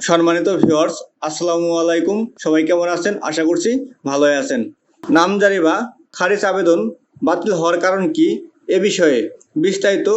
সম্মানিত ভিউয়ার্স আসসালামু আলাইকুম। সবাই কেমন আছেন? আশা করছি ভালোই আছেন। নামজারি বা খারিজ আবেদন বাতিল হওয়ার কারণ কি এ বিষয়ে বিস্তারিত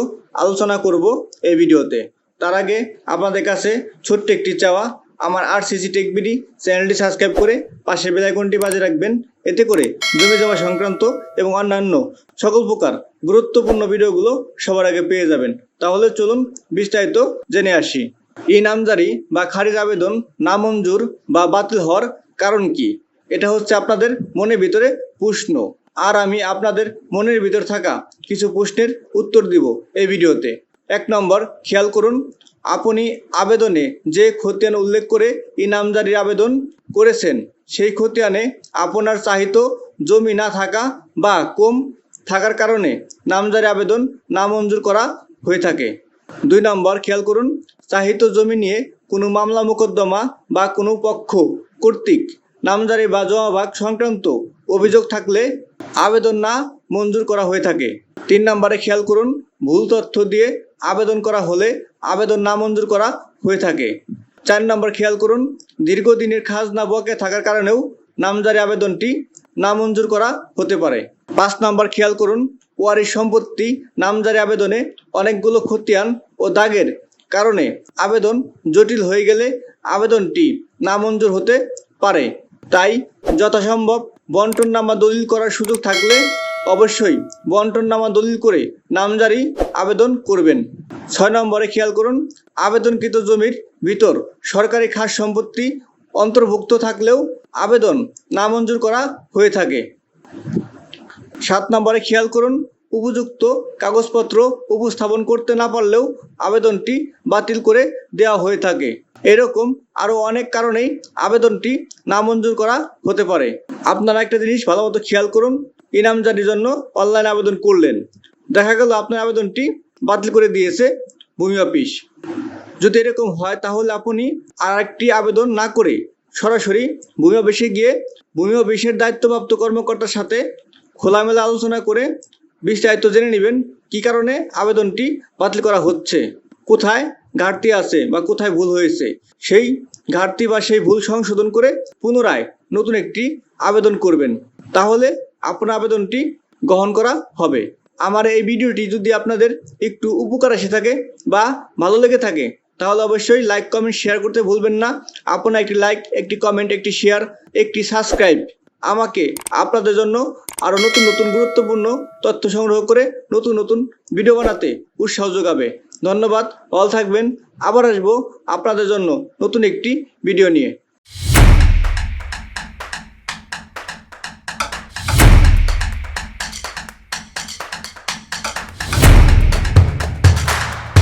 আলোচনা করব এই ভিডিওতে। তার আগে আপনাদের কাছে ছোট্ট একটি চাওয়া, আমার আর সিসি টেক বিডি চ্যানেলটি সাবস্ক্রাইব করে পাশে বেলাইকনটি বাজে রাখবেন। এতে করে জমি জমা সংক্রান্ত এবং অন্যান্য সকল প্রকার গুরুত্বপূর্ণ ভিডিওগুলো সবার আগে পেয়ে যাবেন। তাহলে চলুন বিস্তারিত জেনে আসি। ই নামজারি বা খারিজ আবেদন নামঞ্জুর বা বাতিল হওয়ার কারণ কি? এটা হচ্ছে আপনাদের মনের ভিতরে প্রশ্ন। আর আমি আপনাদের মনের ভিতর থাকা কিছু প্রশ্নের উত্তর দিব এই ভিডিওতে। এক নম্বর, খেয়াল করুন, আপনি আবেদনে যে খতিয়ান উল্লেখ করে ই নামজারির আবেদন করেছেন, সেই খতিয়ানে আপনার চাহিত জমি না থাকা বা কম থাকার কারণে নামজারি আবেদন নামঞ্জুর করা হয়ে থাকে। দুই নম্বর, খেয়াল করুন, চাহিত জমি নিয়ে কোনো মামলা মোকদ্দমা বা কোনো পক্ষ কর্তৃক নামজারি বা জমাভাগ সংক্রান্ত অভিযোগ থাকলে আবেদন না মঞ্জুর করা হয়ে থাকে। তিন নম্বরে, খেয়াল করুন, ভুল তথ্য দিয়ে আবেদন করা হলে আবেদন না মঞ্জুর করা হয়ে থাকে। চার নম্বর, খেয়াল করুন, দীর্ঘদিনের খাজনা বকে থাকার কারণেও নামজারি আবেদনটি নামঞ্জুর করা হতে পারে। পাঁচ নম্বর, খেয়াল করুন ওয়ারিশ সম্পত্তি, নামজারি আবেদনে অনেকগুলো খতিয়ান ও দাগের কারণে আবেদন জটিল হয়ে গেলে আবেদনটি নামঞ্জুর হতে পারে। তাই যথাসম্ভব বন্টননামা দলিল করার সুযোগ থাকলে অবশ্যই বন্টননামা দলিল করে নামজারি আবেদন করবেন। ছয় নম্বরে খেয়াল করুন, আবেদনকৃত জমির ভিতর সরকারি খাস সম্পত্তি অন্তর্ভুক্ত থাকলেও আবেদন নামঞ্জুর করা হয়ে থাকে। সাত নম্বরে খেয়াল করুন, উপযুক্ত কাগজপত্র উপস্থাপন করতে না পারলেও আবেদনটি বাতিল করে দেওয়া হয়ে থাকে। এরকম আরও অনেক কারণেই আবেদনটি নামঞ্জুর করা হতে পারে। আপনারা একটা জিনিস ভালো মতো খেয়াল করুন ইনামজারির জন্য অনলাইন আবেদন করলেন। দেখা গেল আপনার আবেদনটি বাতিল করে দিয়েছে ভূমি অফিস। যদি এরকম হয় তাহলে আপনি আর একটি আবেদন না করে সরাসরি ভূমি অফিসে গিয়ে ভূমি অফিসের দায়িত্বপ্রাপ্ত কর্মকর্তার সাথে খোলামেলা আলোচনা করে বিস্তারিত জেনে নেবেন কি কারণে আবেদনটি বাতিল করা হচ্ছে, কোথায় ঘাটতি আছে বা কোথায় ভুল হয়েছে। সেই ঘাটতি বা সেই ভুল সংশোধন করে পুনরায় নতুন একটি আবেদন করবেন। তাহলে আপনার আবেদনটি গ্রহণ করা হবে। আমার এই ভিডিওটি যদি আপনাদের একটু উপকার এসে থাকে বা ভালো লেগে থাকে, তাহলে অবশ্যই লাইক, কমেন্ট, শেয়ার করতে ভুলবেন না। আপনার একটি লাইক, একটি কমেন্ট, একটি শেয়ার, একটি সাবস্ক্রাইব। আমাকে আপনাদের জন্য আরও নতুন নতুন গুরুত্বপূর্ণ তথ্য সংগ্রহ করে নতুন নতুন ভিডিও বানাতে উৎসাহ যোগাবে। ধন্যবাদ, ভালো থাকবেন। আবার আসব আপনাদের জন্য নতুন একটি ভিডিও নিয়ে।